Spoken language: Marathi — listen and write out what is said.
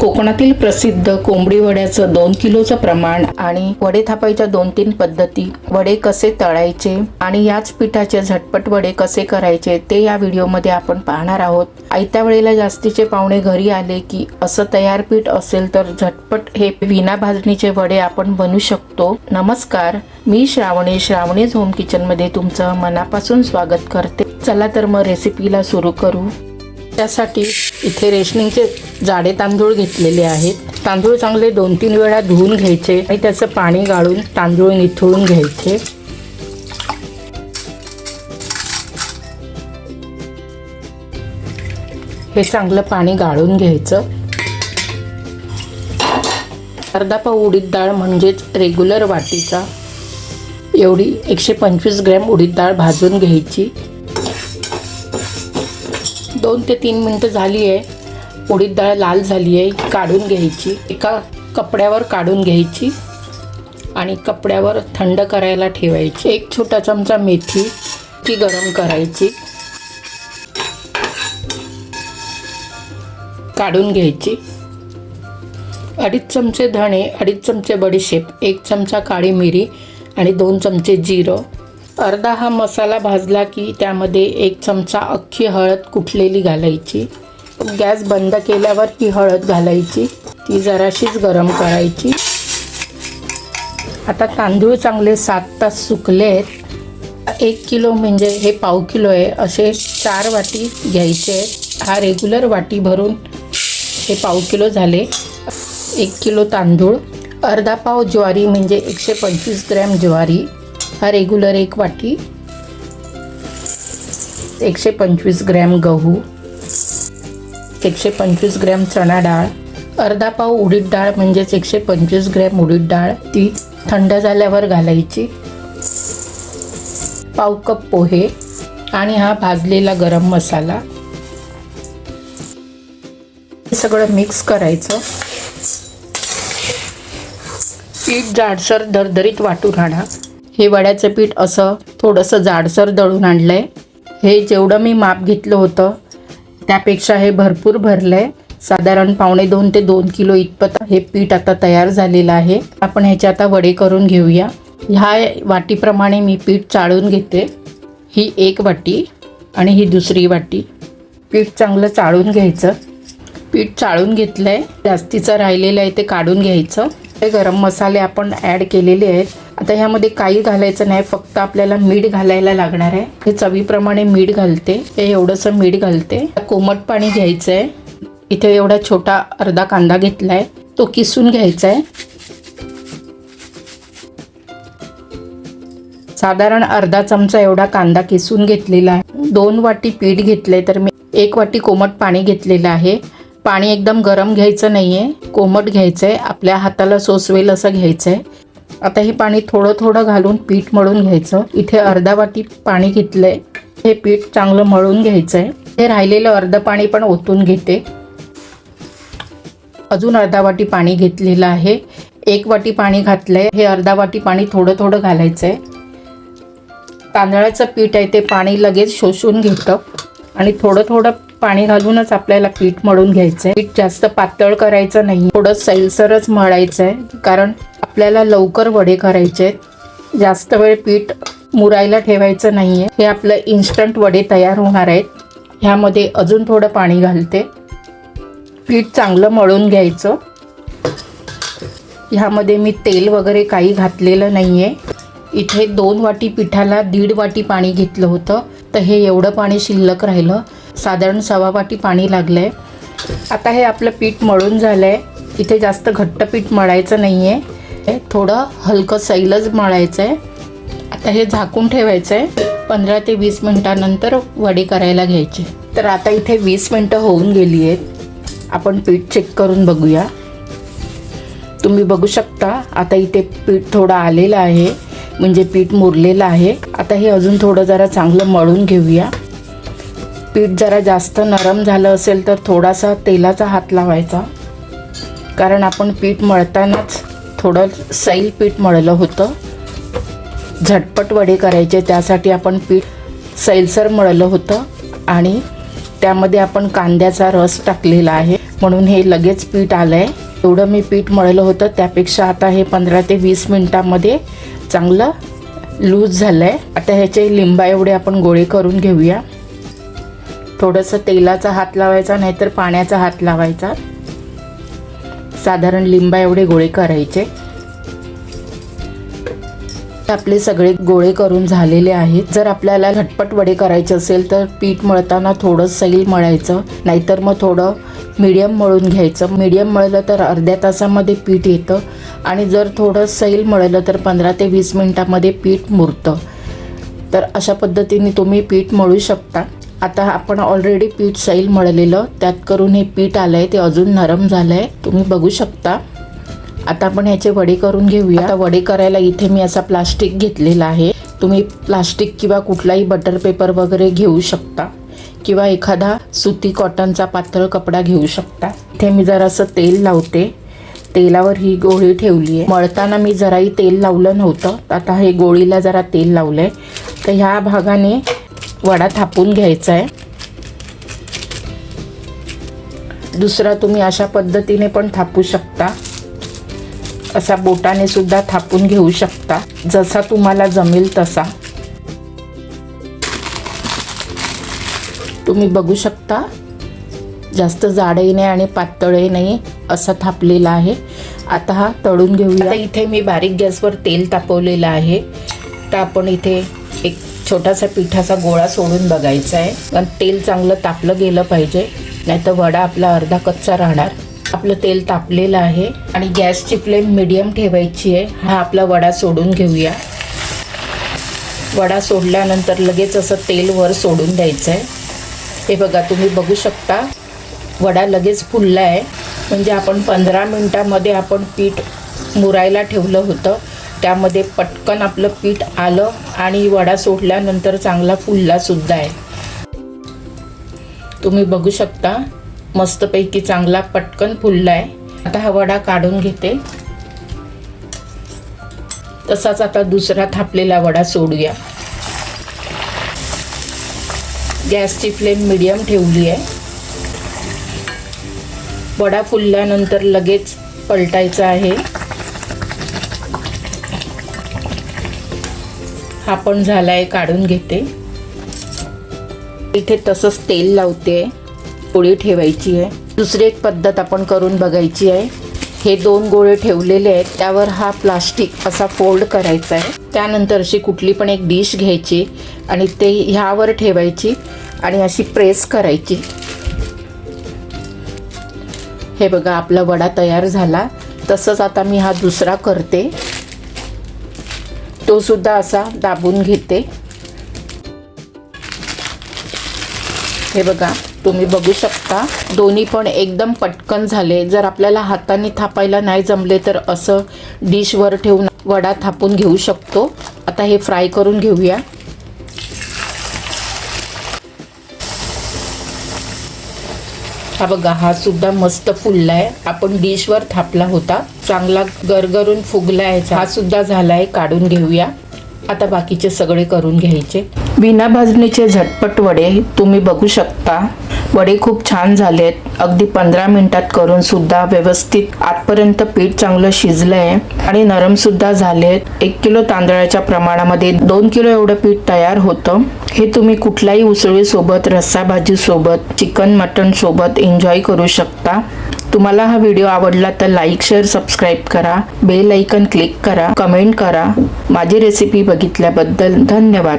कोकणातील प्रसिद्ध कोंबडी वड्याचं दोन किलोचं प्रमाण आणि वडे थापायच्या दोन तीन पद्धती वडे कसे तळायचे आणि याच पिठाचे झटपट वडे कसे करायचे ते या व्हिडिओमध्ये आपण पाहणार आहोत. आयत्या वेळेला जास्तीचे पाहुणे घरी आले की असं तयार पीठ असेल तर झटपट हे विना भाजणीचे वडे आपण बनवू शकतो. नमस्कार मी श्रावणी श्रावणीज होम किचनमध्ये तुमचं मनापासून स्वागत करते. चला तर मग रेसिपीला सुरू करू. त्यासाठी इथे रेशनिंगचे जाडे तांदूळ घेतलेले आहेत. तांदूळ चांगले दोन तीन वेळा धुवून घ्यायचे आणि त्याचं पाणी गाळून तांदूळ निथळून घ्यायचे. हे चांगलं पाणी गाळून घ्यायचं. अर्धा पाव उडीद डाळ म्हणजेच रेग्युलर वाटीचा. एवढी एकशे पंचवीस ग्रॅम उडीद डाळ भाजून घ्यायची. दोन ते तीन मिनटं झाली आहे. उडीद डाळ लाल झाली आहे काढून घ्यायची. एका कपड्यावर काढून घ्यायची आणि कपड्यावर थंड करायला ठेवायची. एक छोटा चमचा मेथी ती गरम करायची. काढून घ्यायची. अडीच चमचे धणे अडीच चमचे बडीशेप एक चमचा काळी मिरी आणि दोन चमचे जिरं. अर्धा हा मसाला भाजला की त्यामध्ये एक चमचा अख्खी हळद कुठलेली घालायची. गॅस बंद केल्यावर ही हळद घालायची. ती जराशीच गरम करायची. आता तांदूळ चांगले सात तास सुकले आहेत एक किलो म्हणजे हे पाव किलो आहे. असे चार वाटी घ्यायचे. आहेत हा रेग्युलर वाटी भरून हे पाव किलो झाले. एक किलो तांदूळ. अर्धा पाव ज्वारी म्हणजे एकशे पंचवीस ग्रॅम ज्वारी. हा रेग्युलर एक वाटी. एकशे पंचवीस ग्रॅम गहू. एकशे पंचवीस ग्रॅम चणा डाळ. अर्धा पाव उडीद डाळ म्हणजेच एकशे पंचवीस ग्रॅम उडीद डाळ. ती थंड झाल्यावर घालायची. पाव कप पोहे आणि हा भाजलेला गरम मसाला. हे सगळं मिक्स करायचं. पीठ जाडसर दरदरीत वाटून राहणार हे वड्याचं पीठ असं थोडंसं जाडसर दळून आणलं आहे हे जेवढं मी माप घेतलं होतं त्यापेक्षा हे भरपूर भरलं आहे साधारण पावणे दोन ते दोन किलो इतपत हे पीठ आता तयार झालेलं आहे. आपण ह्याचे आता वडे करून घेऊया. ह्या वाटीप्रमाणे मी पीठ चाळून घेते. ही एक वाटी आणि ही दुसरी वाटी. पीठ चांगलं चाळून घ्यायचं. पीठ चाळून घेतलं आहे जास्तीचं राहिलेलं आहे ते काढून घ्यायचं. गरम मसाले आपण ॲड केलेले आहेत. आता ह्यामध्ये काही घालायचं नाही फक्त आपल्याला मीठ घालायला लागणार आहे. हे चवीप्रमाणे मीठ घालते. हे एवढंसं मीठ घालते. कोमट पाणी घ्यायचं आहे इथे एवढा छोटा अर्धा कांदा घेतला आहे तो किसून घ्यायचा आहे साधारण अर्धा चमचा एवढा कांदा किसून घेतलेला आहे. दोन वाटी पीठ घेतले तर मी एक वाटी कोमट पाणी घेतलेलं आहे. पाणी एकदम गरम घ्यायचं नाही आहे कोमट घ्यायचं आहे आपल्या हाताला सोसवेल असं घ्यायचं आहे आता हे पाणी थोडं थोडं घालून पीठ मळून घ्यायचं. इथे अर्धा वाटी पाणी घेतलं आहे हे पीठ चांगलं मळून घ्यायचं आहे हे राहिलेलं अर्ध पाणी पण ओतून घेते. अजून अर्धा वाटी पाणी घेतलेलं आहे. एक वाटी पाणी घातलं आहे हे अर्धा वाटी पाणी थोडं थोडं घालायचं आहे तांदळाचं पीठ आहे ते पाणी लगेच शोषून घेतं. आणि थोडं थोडं पाणी घालूनच आपल्याला पीठ मळून घ्यायचं आहे पीठ जास्त पातळ करायचं नाही. थोडं सैलसरच मळायचं आहे कारण आपल्याला लवकर वडे करायचे आहेत. जास्त वेळ पीठ मुरायला ठेवायचं नाही आहे हे आपलं इन्स्टंट वडे तयार होणार आहेत. ह्यामध्ये अजून थोडं पाणी घालते. पीठ चांगलं मळून घ्यायचं. ह्यामध्ये मी तेल वगैरे काही घातलेलं नाही आहे इथे दोन वाटी पिठाला दीड वाटी पाणी घेतलं होतं. तर हे एवढं पाणी शिल्लक राहिलं. साधारण सव्वा वाटी पाणी लागलं आहे आता हे आपलं पीठ मळून झालं आहे इथे जास्त घट्ट पीठ मळायचं नाही आहे थोडं हलकं सैलच मळायचं आहे आता हे झाकून ठेवायचं आहे पंधरा ते वीस मिनटानंतर वडे करायला घ्यायचे. तर आता इथे वीस मिनटं होऊन गेली आहेत आपण पीठ चेक करून बघूया. तुम्ही बघू शकता आता इथे पीठ थोडं आलेलं आहे. म्हणजे पीठ मुरलेलं आहे. आता हे अजून थोडं जरा चांगलं मळून घेऊया. पीठ जरा जास्त नरम झालं असेल तर थोडासा तेलाचा हात लावायचा. कारण आपण पीठ मळतानाच थोडं सैल पीठ मळलं होतं. झटपट वडे करायचे त्यासाठी आपण पीठ सैलसर मळलं होतं आणि त्यामध्ये आपण कांद्याचा रस टाकलेला आहे. म्हणून हे लगेच पीठ आलं आहे एवढं मी पीठ मळलं होतं त्यापेक्षा आता हे पंधरा ते वीस मिनटामध्ये चांगलं लूज झालं आहे आता ह्याचे लिंबा एवढे आपण गोळे करून घेऊया. थोडंसं तेलाचा हात लावायचा नाहीतर पाण्याचा हात लावायचा. साधारण लिंबा एवढे गोळे करायचे. आपले सगळे गोळे करून झालेले आहेत. जर आपल्याला झटपट वडे करायचे असेल तर पीठ मळताना थोडं सैल मळायचं नाहीतर मग थोडं मीडियम मळून घ्यायचं. मीडियम मळलं तर अर्ध्या तासामध्ये पीठ येतं आणि जर थोडं सैल मळलं तर पंधरा ते वीस मिनटामध्ये पीठ मुरतं. तर अशा पद्धतीने तुम्ही पीठ मळू शकता. आता आपण ऑलरेडी पीठ सैल मळलेलं त्यात करून हे पीठ आलं आहे ते अजून नरम झालं आहे तुम्ही बघू शकता. आता आपण ह्याचे वडे करून घेऊया. आता वडे करायला इथे मी असा प्लास्टिक घेतलेला आहे. तुम्ही प्लास्टिक किंवा कुठलाही बटर पेपर वगैरे घेऊ शकता. किंवा एखादा सुती कॉटनचा पातळ कपडा घेऊ शकता. इथे मी जरासं तेल लावते. तेलावर ही गोळी ठेवली आहे. मळताना मी जराही तेल लावलं नव्हतं. आता हे गोळीला जरा तेल लावलं आहे तर ह्या भागाने वडा थापून घ्यायचा आहे दुसरा तुम्ही अशा पद्धतीने पण थापू शकता. असा बोटाने सुद्धा थापून घेऊ शकता जसा तुम्हाला जमेल तसा. तुम्ही बघू शकता जास्त जाडही नाही आणि पातळही नाही असा थापलेला आहे. आता हा तळून घेऊया. इथे मी बारीक गॅसवर तेल तापवलेलं आहे. तर आपण इथे छोटासा पिठाचा गोळा सोडून बघायचा आहे. कारण तेल चांगलं तापलं गेलं पाहिजे. नाहीतर वडा आपला अर्धा कच्चा राहणार. आपलं तेल तापलेलं आहे. आणि गॅसची फ्लेम मिडियम ठेवायची आहे. हा आपला वडा सोडून घेऊया. वडा सोडल्यानंतर लगेच असं तेल वर सोडून द्यायचं आहे. हे बघा तुम्ही बघू शकता. वडा लगेच फुलला आहे म्हणजे आपण पंधरा मिनटामध्ये आपण पीठ मुरायला ठेवलं होतं. त्यामध्ये पटकन आपलं पीठ आलं. आणि वडा सोडल्यानंतर चांगला फुलला सुद्धा आहे. तुम्ही बघू शकता मस्तपैकी चांगला पटकन फुलला आहे. आता हा वडा काढून घेते. तसाच आता दुसरा थापलेला वडा सोडूया. गॅसची फ्लेम मिडियम ठेवली आहे. वडा फुलल्यानंतर लगेच पलटायचा आहे. हा पण झाला आहे काढून घेते. इथे तसंच तेल लावते पोळी ठेवायची आहे. दुसरी एक पद्धत आपण करून बघायची आहे. हे दोन गोळे ठेवलेले आहेत त्यावर हा प्लास्टिक असा फोल्ड करायचा आहे. त्यानंतर अशी कुठली पण एक डिश घ्यायची आणि ते ह्यावर ठेवायची आणि अशी प्रेस करायची. हे बघा आपला वडा तयार झाला. तसंच आता मी हा दुसरा करते. तो सुद्धा असा दाबून घेते. हे बघा तुम्ही बघू शकता दोन्ही पण एकदम पटकन झाले. जर आपल्याला हाताने थापायला नाही जमले तर असं डिशवर ठेवून वडा थापून घेऊ शकतो. आता हे फ्राय करून घेऊया. हा बघा हा सुद्धा मस्त फुलला आहे आपण डिशवर थापला होता. चांगला गरगरून फुगला आहे हा सुद्धा झालाय काढून घेऊया. आता बाकीचे सगळे करून घ्यायचे. बिना भाजणीचे झटपट वडे तुम्ही बघू शकता. वडे खूप छान झालेत. अगदी पंधरा मिनिटात करून सुद्धा व्यवस्थित आतपर्यंत पीठ चांगलं शिजलं आहे आणि नरम सुद्धा झालेत. एक किलो तांदळाच्या प्रमाणामध्ये दोन किलो एवढं पीठ तयार होतं. हे तुम्ही कुठल्याही उसळी सोबत रस्सा भाजी सोबत चिकन मटन सोबत एन्जॉय करू शकता. तुम्हाला हा व्हिडिओ आवडला तर लाईक शेअर सबस्क्राईब करा. बेल ऐकन क्लिक करा. कमेंट करा. माझी रेसिपी बघितल्याबद्दल धन्यवाद.